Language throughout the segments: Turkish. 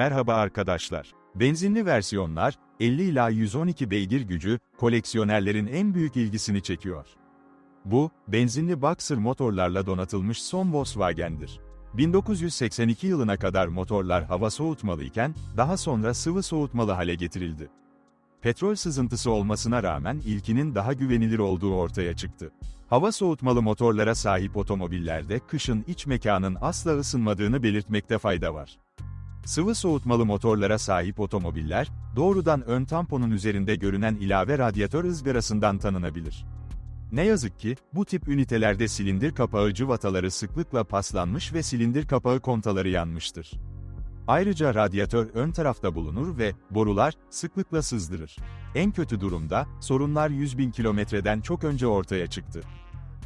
Merhaba arkadaşlar. Benzinli versiyonlar, 50 ila 112 beygir gücü, koleksiyonerlerin en büyük ilgisini çekiyor. Bu, benzinli Boxer motorlarla donatılmış son Volkswagen'dir. 1982 yılına kadar motorlar hava soğutmalıyken, daha sonra sıvı soğutmalı hale getirildi. Petrol sızıntısı olmasına rağmen ilkinin daha güvenilir olduğu ortaya çıktı. Hava soğutmalı motorlara sahip otomobillerde kışın iç mekanın asla ısınmadığını belirtmekte fayda var. Sıvı soğutmalı motorlara sahip otomobiller, doğrudan ön tamponun üzerinde görünen ilave radyatör ızgarasından tanınabilir. Ne yazık ki, bu tip ünitelerde silindir kapağı cıvataları sıklıkla paslanmış ve silindir kapağı kontaları yanmıştır. Ayrıca radyatör ön tarafta bulunur ve borular sıklıkla sızdırır. En kötü durumda sorunlar 100 bin kilometreden çok önce ortaya çıktı.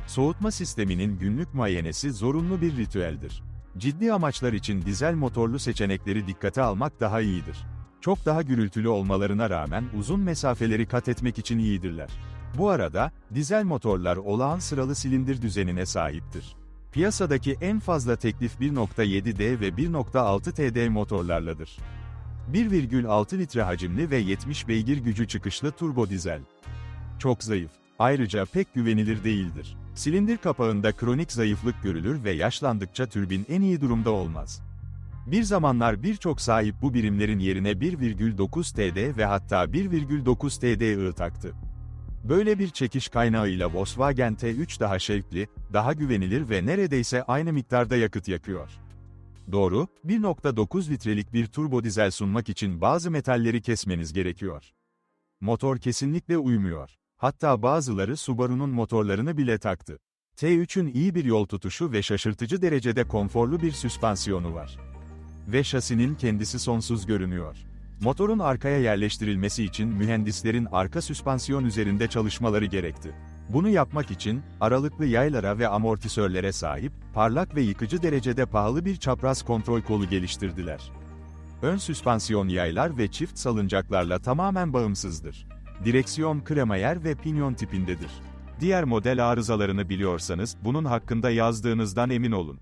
Soğutma sisteminin günlük muayenesi zorunlu bir ritüeldir. Ciddi amaçlar için dizel motorlu seçenekleri dikkate almak daha iyidir. Çok daha gürültülü olmalarına rağmen uzun mesafeleri kat etmek için iyidirler. Bu arada, dizel motorlar olağan sıralı silindir düzenine sahiptir. Piyasadaki en fazla teklif 1.7D ve 1.6 TD motorlarladır. 1,6 litre hacimli ve 70 beygir gücü çıkışlı turbo dizel. Çok zayıf. Ayrıca pek güvenilir değildir. Silindir kapağında kronik zayıflık görülür ve yaşlandıkça türbin en iyi durumda olmaz. Bir zamanlar birçok sahip bu birimlerin yerine 1,9 TD ve hatta 1,9 TD ığ taktı. Böyle bir çekiş kaynağıyla Volkswagen T3 daha şevkli, daha güvenilir ve neredeyse aynı miktarda yakıt yakıyor. Doğru, 1.9 litrelik bir turbo dizel sunmak için bazı metalleri kesmeniz gerekiyor. Motor kesinlikle uymuyor. Hatta bazıları Subaru'nun motorlarını bile taktı. T3'ün iyi bir yol tutuşu ve şaşırtıcı derecede konforlu bir süspansiyonu var. Ve şasinin kendisi sonsuz görünüyor. Motorun arkaya yerleştirilmesi için mühendislerin arka süspansiyon üzerinde çalışmaları gerekti. Bunu yapmak için, aralıklı yaylara ve amortisörlere sahip, parlak ve yıkıcı derecede pahalı bir çapraz kontrol kolu geliştirdiler. Ön süspansiyon yaylar ve çift salıncaklarla tamamen bağımsızdır. Direksiyon kremayer ve pinyon tipindedir. Diğer model arızalarını biliyorsanız, bunun hakkında yazdığınızdan emin olun.